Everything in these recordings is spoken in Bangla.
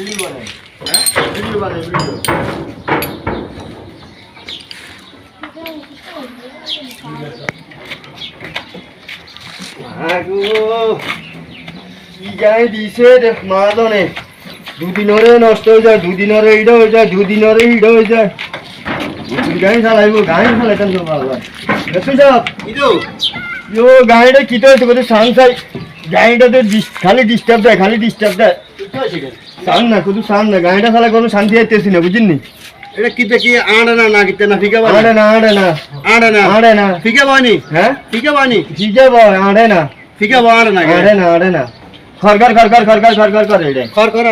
ভিডিও বানাই। হ্যাঁ? ভিডিও বানাই ভিডিও। কি গাই দিছে রে মাদনে? দুদিন হরে নষ্ট হয়ে যায় দুদিন হরে ইডা হয়ে যায় দুদিন হরে ইডা হয়ে যায়। গাড়ি চালাইব গাড়ি চালাইতাম তো ভালো দেখছ সব ইদু। ইয়ো গাড়িটা কি তো হয়েছে বলে সানসাই। গাড়িটাতে ডিস- খালি ডিস্টার্ব দেয় খালি ডিস্টার্ব দেয়। সান না শুধু সান না গাড়িটা চালা কোনো শান্তি আইতেছি না বুঝিনি এটা কিতে কি আড়ে না না কিতে না ফিকা বানি আড়ে না আড়ে না। আড়ে না। আড়ে না। ফিকা বানি হ্যাঁ? ফিকা বানি ঠিক আছে আড়ে না। ফিকা বা আড়ে না আড়ে না আড়ে করে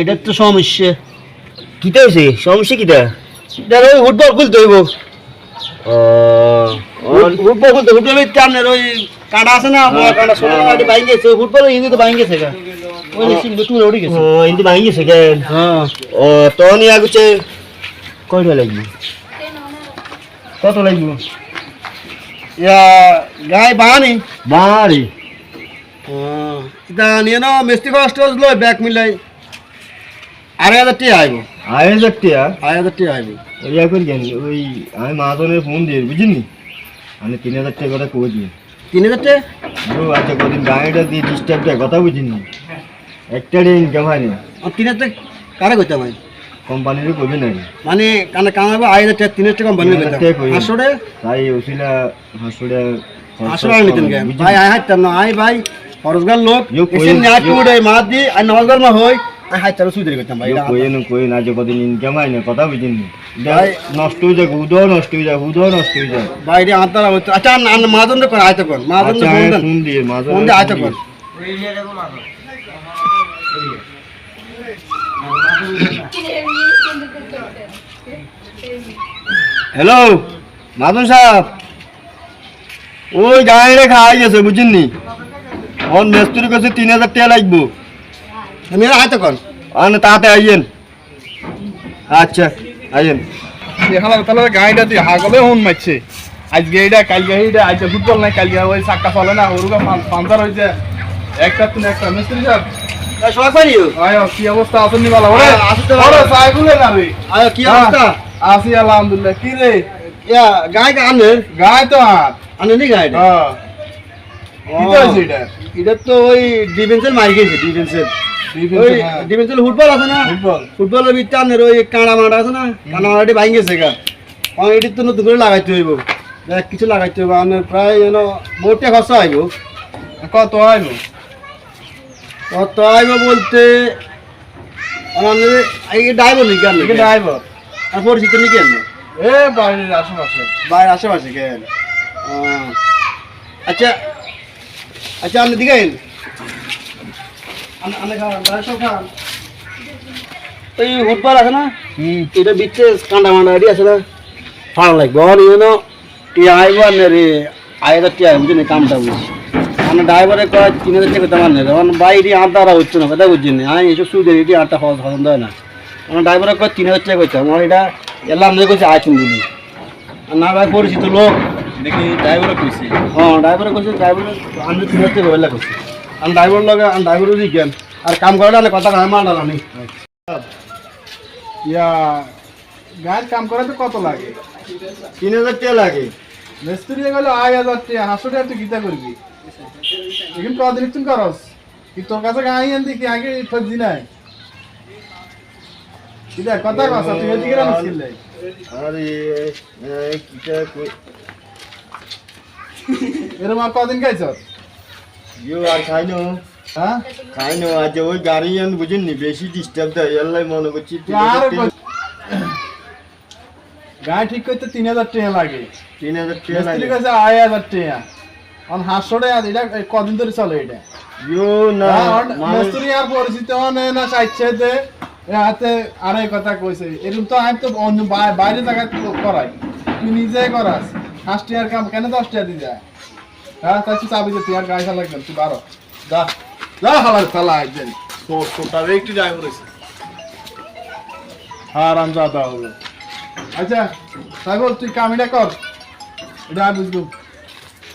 এটা ও তো সমস্যা। হয়েছে সমস্যা কিটা? দেখো ফুটবল খুলতে হইব। ফুটবল খুলতে ফুটবলের টানের ওই কাঁটা আছে না কাঁটা ছোট কাঁটা বাইং গেছে ফুটবল হিন্দি তো বাইং গেছে ওই তুলে উঠে গেছে। কেন হ্যাঁ। ও তো নিয়ে আগুছে। কয়টা লাগবে? কত লাগবে? ইয়া গায়ে বানি বাড়ি এটা নিয়ে নাও মিস্ত্রি কষ্ট লয় ব্যাগ মিলাই। আড়াই হাজার টাকা আইব। আয় হাজার টিয়া? আড়াই হাজার টাকা আইব। ইয়া করি জানি ওই আমি ফোন দিয়ে বুঝিনি আমি তিন হাজার টাকা কথা কই দিই তিন হাজার টাকা আচ্ছা কদিন গাড়িটা দিয়ে ডিস্টার্ব দেয় কথা বুঝিনি। একটা ইনকাম হয়নি। আর তিন হাজার টাকা কারে কইতাম ভাই কোম্পানিরও কবি নাই মানে কানে কামাবো আড়াই হাজার টাকা তিন হাজার টাকা কোম্পানি তিন হাজার টাকা তাই ওসিলা হাসুড়ে নিতেন ভাই আই হাইতাম না আই ভাই খরচগার লোক। মাত দি আর নজগার মা হই আই হাইতাম সুইদের কইতাম ভাই এটা কইন কইন আজ কদিন ইনকাম হয় না কথা বুঝিনি ভাই। নষ্ট হয়ে যায় হুদও নষ্ট হয়ে যায় হুদও নষ্ট হয়ে যায় ভাই রে আন্তারা আচ্ছা মাজন রে কোন কোন মাজন দিয়ে কোন হ্যালো মাদন সাহেব। ওই গাড়িটা খাওয়াই গেছে বুঝিনি ওর মেস্তুরি কাছে তিন হাজার টাকা লাগবো। মেরা আইতো কোন আর না তাতে আইয়েন। আচ্ছা আইয়েন। দেখালাম তাহলে গাড়িটা তুই হাগলে হন মারছে। আজকে এইটা কালকে এইটা আজকে ফুটবল নাই কালকে ওই চাক্কা চলে না ওরকম পাঞ্চার হয়েছে একটা তুমি একটা মিস্ত্রি কি অবস্থা? আছেন নি বালা ওরে। আয়, আছি তো ভালো। ওরে সাইকেলে না রে। আয় কি অবস্থা? আসি আলহামদুলিল্লাহ। কি রে? ইয়া গায় কা আনে। গায় তো হাত আনে নি হ্যাঁ। কি তো এটা এটা তো ওই ডিফেন্সের মারি গেছে ডিফেন্সের ডিফেন্সের ফুটবল আছে না? ফুটবল ফুটবলের ভিতরে আনের ওই কাঁড়া মারা আছে না? কাঁড়া ভাঙ গেছে গা। তো নতুন করে লাগাইতে হইব। কিছু লাগাইতে হইব। আমার প্রায় যেন বহুটা খরচা আইব কত আইব? কত আইব বলতে ড্রাইভার নাকি এটা ড্রাইভার আর পরিচিত নাকি আর এ বাড়ির আশেপাশে। বাইরে আশেপাশে কেন? আচ্ছা আচ্ছা আপনি দিকে ওই ফুটবল আছে না? হুম। এটা বিচ্ছে কান্ডা মান্ডা এটি আছে না? ভালো লাগবে। আর ইউনো টি আইব আর রে আইদার টি আইব বুঝলি কামটা বুঝি। মানে ড্রাইভারে কয় তিন হাজার টাকা তেমন নেই কারণ বাইরে আটটা আর হচ্ছে না কথা বুঝছি না আমি এসব সুদে এটি আটটা খরচ পছন্দ হয় না। আমার ড্রাইভারে কয় তিন হাজার টাকা করছে আমার এটা এলাম দিয়ে করছে আইছুন বলি আর না ভাই পরিচিত লোক। দেখি ড্রাইভার কইছি? হ্যাঁ ড্রাইভারে করছে ড্রাইভার আমি তিন হাজার টাকা করছি আমি ড্রাইভার লগে আমি ড্রাইভারও জ্ঞান আর কাম করাটা না কথা কাম মান্ডাল আমি ইয়া গায়ের কাম করে তো কত লাগে? তিন হাজার টাকা লাগে। মিস্ত্রি গেলে আয় হাজার টাকা হাসো টাকা তুই গীতা করবি। এখন কদিন তুমি করস। কি তোর কাছে গাই আনতি কি আগে ফজি নাই? কিদা কথা কথা তুই এদিকে রাম ছিলে আরে এ, কিটা কই- এরম আর কদিন খাইছ? ইয়ো আর খাইনো হ্যাঁ খাইনো আজ ওই গাড়ি আন বুঝিনি বেশি ডিস্টার্ব দেয় এলাই মনে করছি তিন আর হাজার টাকা- গায়ে ঠিক করতে তিন হাজার টাকা লাগে তিন হাজার টাকা মিস্ত্রি লাগে কাছে আয় হাজার টাকা অন হাসো টাকা এটা এই কদিন ধরে চলে এটা ইয়ো না মানে- আর পরিচিত না হাতে আড়াই কথা কইছে এরকম তো আমি তো অন্য বাইরে তো করাই তুই নিজে করাস হাঁস টিয়ার কাম কেন দশ টাকা দিয়ে যায় হ্যাঁ তাই তুই চাবি তুই আর গায়ে লাগবে তুই বারো। যা। যা হালার চালা একদিন। তো তোটা একটু যাই বলেছে হ্যাঁ রাম যা তা হলো। আচ্ছা তাই বল তুই কামিটা কর। এটা আমি বুঝব।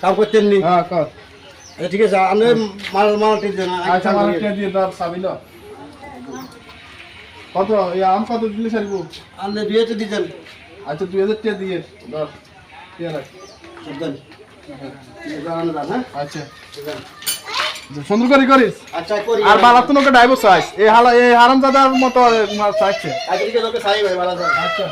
কাম করতেন নি? হ্যাঁ কর। আচ্ছা, ঠিক আছে আপনি মাল মাল ঠিক দেন আচ্ছা কে দিয়ে দাও সাবিল কত? এই আম কত দিলে সারিব? আপনি বিয়েতে দিতেন আচ্ছা দুই হাজার টাকা দিয়ে। রাখ। আচ্ছা। সুন্দর করে করিস। আচ্ছা করি। আর বালা তো নোকে ডাইভোর্স চাইস। এই হালা এই হারাম দাদার মতো সাইজ ওকে ভাই আচ্ছা।